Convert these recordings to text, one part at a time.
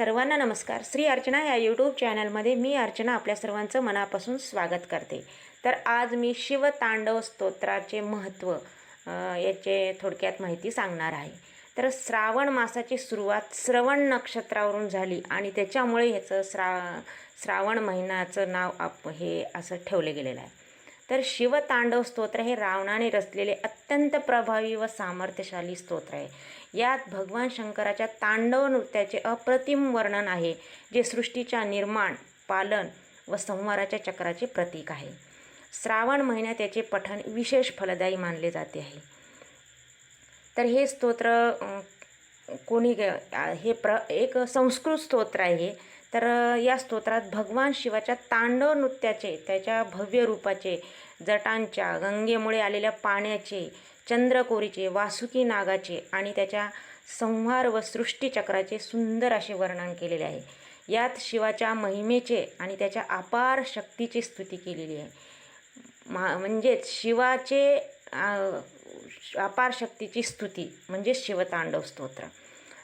सर्वांना नमस्कार. श्री अर्चना या यूट्यूब चॅनलमध्ये मी अर्चना आपल्या सर्वांचं मनापासून स्वागत करते. तर आज मी शिवतांडव स्तोत्राचे महत्त्व याचे थोडक्यात माहिती सांगणार आहे. तर श्रावण मासाची सुरुवात श्रवण नक्षत्रावरून झाली आणि त्याच्यामुळे ह्याचं श्रा श्रावण महिन्याचं नाव आप हे असं ठेवलं गेलेलं आहे. तर शिवतांडव स्तोत्र हे रावणाने रचलेले अत्यंत प्रभावी व सामर्थ्यशाली स्तोत्र आहे. यात भगवान शंकराच्या तांडव नृत्याचे अप्रतिम वर्णन आहे जे सृष्टीच्या निर्माण पालन व संहाराच्या चक्राचे प्रतीक आहे. श्रावण महिन्यात याचे पठण विशेष फलदायी मानले जाते आहे. तर हे स्तोत्र कोणी ग- हे प्र एक संस्कृत स्तोत्र आहे. तर या स्तोत्रात भगवान शिवाच्या तांडव नृत्याचे त्याच्या भव्य रूपाचे जटांच्या गंगेमुळे आलेल्या पाण्याचे चंद्रकोरीचे वासुकी नागाचे आणि त्याच्या संहार व सृष्टीचक्राचे सुंदर असे वर्णन केलेले आहे. यात शिवाच्या महिमेचे आणि त्याच्या अपार शक्तीची स्तुती केलेली आहे. मा म्हणजेच शिवाचे अपार शक्तीची स्तुती म्हणजेच शिवतांडव स्तोत्र.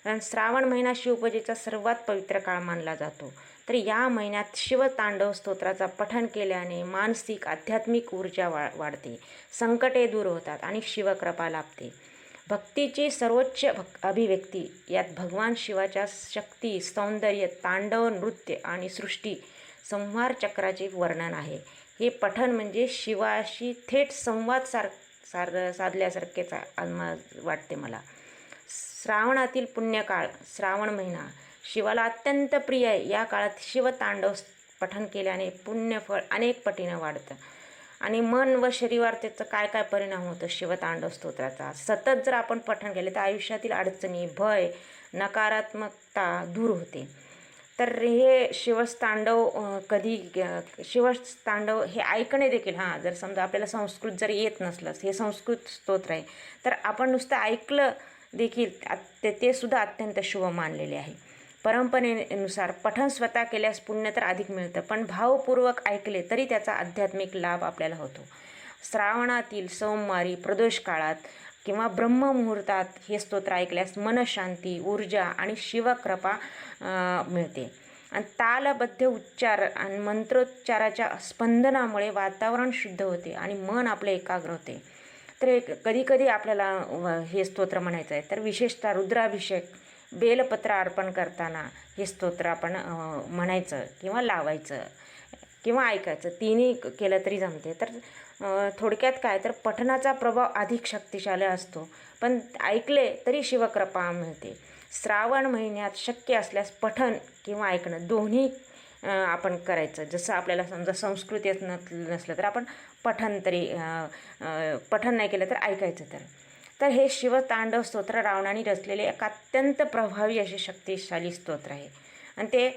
कारण श्रावण महिना शिवपूजेचा सर्वात पवित्र काळ मानला जातो. तर या महिन्यात शिवतांडव स्तोत्राचा पठण केल्याने मानसिक आध्यात्मिक ऊर्जा वा वाढते. संकटे दूर होतात आणि शिवकृपा लाभते. भक्तीची सर्वोच्च भक् अभिव्यक्ती यात भगवान शिवाच्या शक्ती सौंदर्य तांडव नृत्य आणि सृष्टी संहार चक्राचे वर्णन आहे. हे पठण म्हणजे शिवाशी थेट संवाद सार सार साधल्यासारखेच आत्मा वाटते मला. श्रावणातील पुण्यकाळ श्रावण महिना शिवाला अत्यंत प्रिय आहे. या काळात शिवतांडव पठण केल्याने पुण्यफळ अनेक पटीनं वाढतं. आणि मन व शरीरावर त्याचं काय काय परिणाम होतं? शिवतांडव स्तोत्राचा. सतत जर आपण पठण केले तर आयुष्यातील अडचणी भय नकारात्मकता दूर होते. तर हे शिवस्तांडव कधी शिवस्तांडव हे ऐकणे देखील हां जर समजा आपल्याला संस्कृत जर येत नसलं हे संस्कृत स्तोत्र आहे. तर आपण नुसतं ऐकलं देखील ते ते सुद्धा अत्यंत शुभ मानलेले आहे. परंपरेनुसार पठण स्वतः केल्यास पुण्य तर अधिक मिळतं. पण भावपूर्वक ऐकले तरी त्याचा आध्यात्मिक लाभ आपल्याला होतो. श्रावणातील सोमवारी प्रदोष काळात किंवा ब्रह्ममुहूर्तात हे स्तोत्र ऐकल्यास मनशांती ऊर्जा आणि शिवकृपा मिळते. आणि तालबद्ध उच्चार आणि मंत्रोच्चाराच्या स्पंदनामुळे वातावरण शुद्ध होते आणि मन आपले एकाग्र होते. तर एक आपल्याला हे स्तोत्र म्हणायचं आहे. तर विशेषतः रुद्राभिषेक बेलपत्र अर्पण करताना हे स्तोत्र आपण म्हणायचं किंवा लावायचं किंवा ऐकायचं. तिन्ही क- केलं तरी जमते. तर थोडक्यात काय तर पठणाचा प्रभाव अधिक शक्तिशाली असतो. पण ऐकले तरी शिवकृपा मिळते. श्रावण महिन्यात शक्य असल्यास पठण किंवा ऐकणं दोन्ही आपण करायचं. जसं आपल्याला समजा संस्कृती नसलं तर आपण पठण तरी पठन पठण नाही केलं तर ऐकायचं तर. तर हे शिवतांडव स्तोत्र रावणाने रचलेले एक अत्यंत प्रभावी असे शक्तिशाली स्तोत्र आहे. आणि ते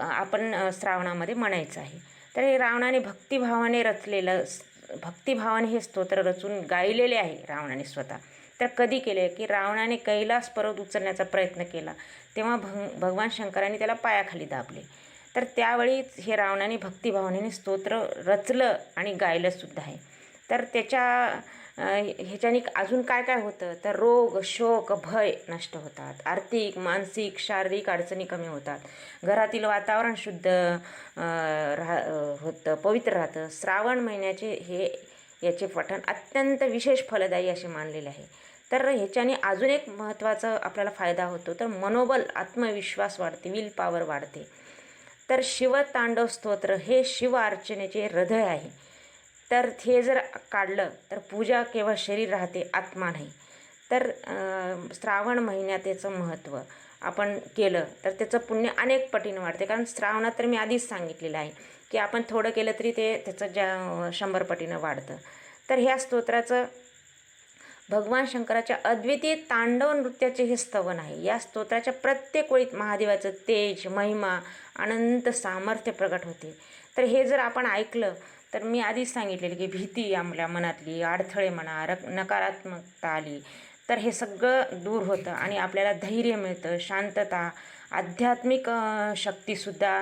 आपण श्रावणामध्ये म्हणायचं आहे. तर हे रावणाने भक्तिभावाने रचलेलं भक्तिभावाने हे स्तोत्र रचून गायलेले आहे रावणाने स्वतः. तर कधी केले? की रावणाने कैलास पर्वत उचलण्याचा प्रयत्न केला. तेव्हा भग भगवान शंकराने त्याला पायाखाली दाबले. तर त्यावेळी हे रावणाने भक्तिभावनेने स्तोत्र रचलं आणि गायलंसुद्धा आहे. तर त्याच्या ह्याच्याने अजून काय काय होतं? तर रोग शोक भय नष्ट होतात. आर्थिक मानसिक शारीरिक अडचणी कमी होतात. घरातील वातावरण शुद्ध राह होतं पवित्र राहतं. श्रावण महिन्याचे हे याचे पठण अत्यंत विशेष फलदायी असे मानलेले आहे. तर ह्याच्याने अजून एक महत्त्वाचा आपल्याला फायदा होतो. तर मनोबल आत्मविश्वास वाढते विल पॉवर वाढते. तर शिवतांडव स्तोत्र हे शिव अर्चनेचे हृदय आहे. तर हे जर काढलं तर पूजा केवळ शरीर राहते आत्मा नाही. तर श्रावण महिन्यात याचं महत्त्व आपण केलं तर त्याचं पुण्य अनेक पटीनं वाढते. कारण श्रावणात तर मी आधीच सांगितलेलं आहे की आपण थोडं केलं तरी ते त्याचं ज्या शंभर पटीनं वाढतं. तर ह्या स्तोत्राचं भगवान शंकराच्या अद्वितीय तांडव नृत्याचे हे स्तवन आहे. या स्तोत्राच्या प्रत्येक ओळीत महादेवाचं तेज महिमा अनंत सामर्थ्य प्रकट होते. तर हे जर आपण ऐकलं तर मी आधीच सांगितलेलं की भीती आपल्या मनातली अडथळे म्हणा रक नकारात्मकता आली तर हे सगळं दूर होतं आणि आपल्याला धैर्य मिळतं शांतता आध्यात्मिक शक्तीसुद्धा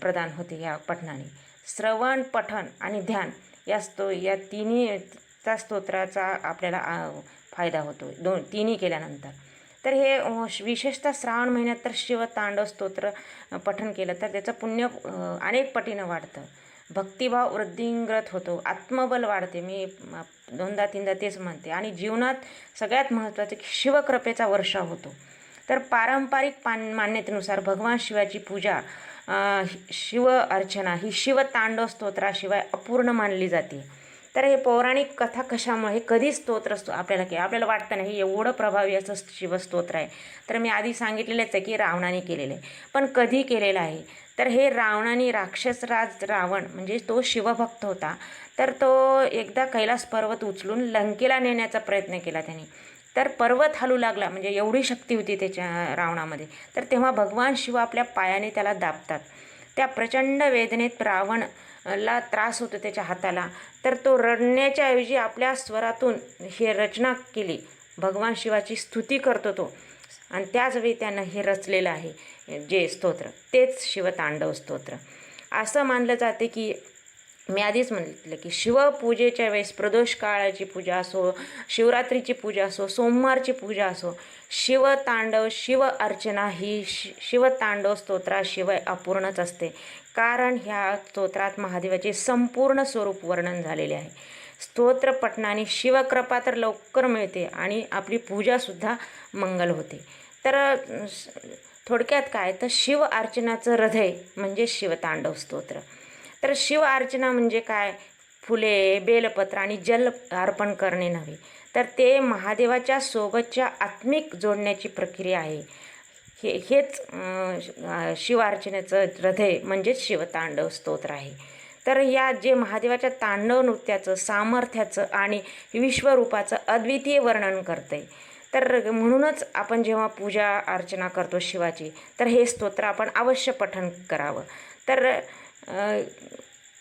प्रदान होते या पठणाने. श्रवण पठण आणि ध्यान या स्तो या तिन्ही त्या स्तोत्राचा आपल्याला फायदा होतो. दोन तिन्ही केल्यानंतर. तर हे विशेषतः श्रावण महिन्यात तर शिवतांडव स्तोत्र पठण केलं तर त्याचं पुण्य अनेक पटीनं वाढतं. भक्तिभाव वृद्धिंग्रत होतो. आत्मबल वाढते. मी दोनदा तीनदा तेच म्हणते. आणि जीवनात सगळ्यात महत्त्वाचं की शिवकृपेचा वर्षा होतो. तर पारंपरिक पान मान्यतेनुसार भगवान शिवाची पूजा शिव अर्चना ही शिवतांडव स्तोत्राशिवाय अपूर्ण मानली जाते. तर हे पौराणिक कथा कशामुळे? हे कधी स्तोत्र असतो आपल्याला की आपल्याला वाटतं नाही हे एवढं प्रभावी असं शिवस्तोत्र आहे. तर मी आधी सांगितलेलंच आहे की रावणाने केलेलं आहे. पण कधी केलेलं आहे? तर हे रावणाने राक्षसराज रावण म्हणजे तो शिवभक्त होता. तर तो एकदा कैलास पर्वत उचलून लंकेला नेण्याचा प्रयत्न केला त्याने. तर पर्वत हलू लागला म्हणजे एवढी शक्ती होती त्याच्या रावणामध्ये. तर तेव्हा भगवान शिव आपल्या पायाने त्याला दाबतात. त्या प्रचंड वेदनेत रावण ला त्रास होतो त्याच्या हाताला. तर तो रडण्याच्या ऐवजी आपल्या स्वरातून हे रचना केली. भगवान शिवाची स्तुती करतो तो. आणि त्याचवेळी त्यानं हे रचलेलं आहे जे स्तोत्र. तेच शिवतांडव स्तोत्र. असं मानलं जाते की मी आधीच म्हटलं की शिवपूजेच्या वेळेस प्रदोष काळाची पूजा असो शिवरात्रीची पूजा असो सोमवारची पूजा असो शिवतांडव शिव अर्चना ही शि शिवतांडव स्तोत्राशिवाय अपूर्णच असते. कारण ह्या स्तोत्रात महादेवाचे संपूर्ण स्वरूप वर्णन झालेले आहे. स्तोत्र पठणाने शिवकृपा तर लवकर मिळते आणि आपली पूजासुद्धा मंगल होते. तर थोडक्यात काय? तर शिव अर्चनाचं हृदय म्हणजे शिवतांडव स्तोत्र. तर शिव अर्चना म्हणजे काय? फुले बेलपत्र आणि जल अर्पण करणे नव्हे. तर ते महादेवाच्या सोबतच्या आत्मिक जोडण्याची प्रक्रिया आहे. हे हेच शिवार्चनेचं शिव हृदय म्हणजेच शिवतांडव स्तोत्र आहे. तर या जे महादेवाच्या तांडव नृत्याचं सामर्थ्याचं आणि विश्वरूपाचं अद्वितीय वर्णन करते तर म्हणूनच आपण जेव्हा पूजा अर्चना करतो शिवाची तर हे स्तोत्र आपण अवश्य पठण करावं. तर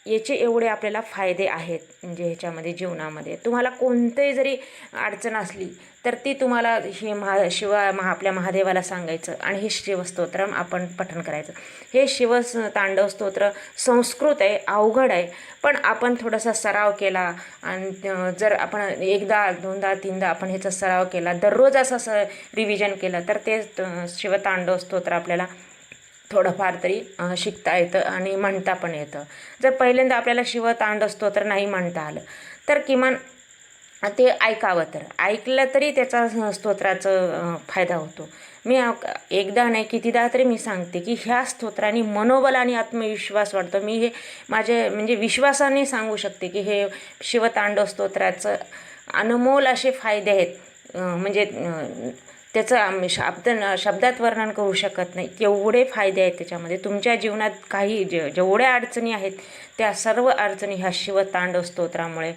याचे एवढे आपल्याला फायदे आहेत म्हणजे ह्याच्यामध्ये जीवनामध्ये. तुम्हाला कोणतेही जरी अडचण असली तर ती तुम्हाला हे महा शिवा महा आपल्या महादेवाला सांगायचं आणि हे शिवस्तोत्र आपण पठण करायचं. हे शिव तांडव स्तोत्र संस्कृत आहे अवघड आहे पण आपण थोडासा सराव केला आणि जर आपण एकदा दोनदा तीनदा आपण ह्याचा सराव केला दररोज असं स रिव्हिजन केलं तर ते शिवतांडव स्तोत्र आपल्याला थोडंफार तरी शिकता येतं आणि म्हणता पण येतं. जर पहिल्यांदा आपल्याला शिवतांडव स्तोत्र नाही म्हणता आलं. तर किमान ते ऐकावं तर. ऐकलं तरी त्याचा स्तोत्राचं फायदा होतो. मी एकदा नाही कितीदा तरी मी सांगते की ह्या स्तोत्राने मनोबल आणि आत्मविश्वास वाढतो. मी हे माझे म्हणजे विश्वासाने सांगू शकते की हे शिवतांडव स्तोत्राचं अनमोल असे फायदे आहेत. म्हणजे त्याचं आम्ही शब्द शब्दात वर्णन करू शकत नाही. एवढे फायदे आहेत त्याच्यामध्ये. तुमच्या जीवनात काही जे जेवढ्या अडचणी आहेत त्या सर्व अडचणी ह्या शिवतांडव स्तोत्रामुळे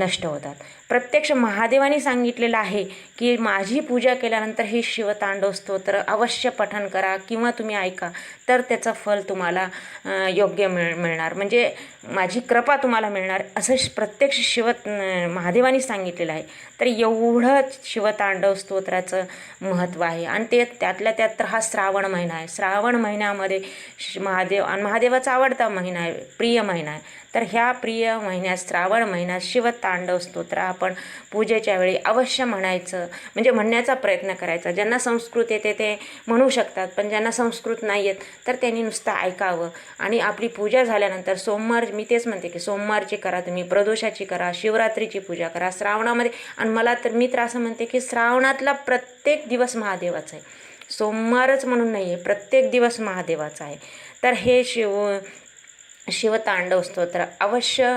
नष्ट होतात. प्रत्यक्ष महादेवाने सांगितलेलं आहे की माझी पूजा केल्यानंतर हे शिवतांडव स्तोत्र अवश्य पठन करा किंवा तुम्ही ऐका तर त्याचं फल तुम्हाला योग्य मिळ मिळणार. म्हणजे माझी कृपा तुम्हाला मिळणार असं श- प्रत्यक्ष शिव महादेवाने सांगितलेलं आहे. तर एवढं शिवतांडव स्तोत्राचं महत्त्व आहे. आणि ते त्यातल्या त्यात तर हा श्रावण महिना आहे. श्रावण महिन्यामध्ये महादेव आणि महादेवाचा आवडता महिना आहे प्रिय महिना आहे. तर ह्या प्रिय महिन्यात श्रावण महिन्यात शिवतांडव स्तोत्र. आपण पूजेच्या वेळी अवश्य म्हणायचं म्हणजे म्हणण्याचा प्रयत्न करायचा. ज्यांना संस्कृत येते ते म्हणू शकतात पण ज्यांना संस्कृत नाही येत तर त्यांनी नुसतं ऐकावं. आणि आपली पूजा झाल्यानंतर सोमवार मी तेच म्हणते की सोमवारची करा तुम्ही प्रदोषाची करा शिवरात्रीची पूजा करा श्रावणामध्ये. आणि मला तर मी तर असं म्हणते की श्रावणातला प्रत्येक दिवस महादेवाचा आहे. सोमवारच म्हणून नाही आहे प्रत्येक दिवस महादेवाचा आहे. तर हे शिव शिवतांडव स्तोत्र अवश्य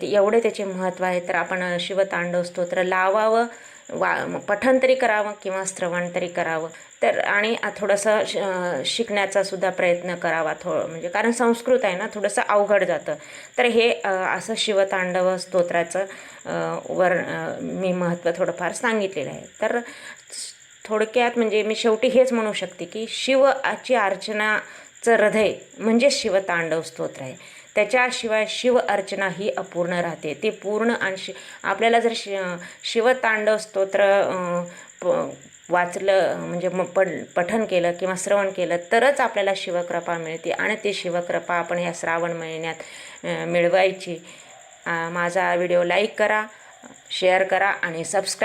ते एवढे त्याचे महत्त्व आहे. तर आपण शिवतांडव स्तोत्र लावावं वा पठन तरी करावं किंवा श्रवण तरी करावं. तर आणि थोडंसं श शिकण्याचा सुद्धा प्रयत्न करावा थो म्हणजे कारण संस्कृत आहे ना थोडंसं अवघड जातं. तर हे असं शिवतांडव स्तोत्राचं वर मी महत्त्व थोडंफार सांगितलेलं आहे. तर थोडक्यात म्हणजे मी शेवटी हेच म्हणू शकते की शिवाची अर्चना चं हृदय म्हणजे शिवतांडव स्तोत्र आहे. त्याच्याशिवाय शिव अर्चना ही अपूर्ण राहते. ते पूर्ण आणि शि आपल्याला जर शि शिवतांडव स्तोत्र प- वाचलं म्हणजे मग पड पठन केलं किंवा श्रवण केलं तरच आपल्याला शिवकृपा मिळते आणि ते शिवकृपा आपण या श्रावण महिन्यात मिळवायची. माझा व्हिडिओ लाईक करा शेअर करा आणि सबस्क्राईब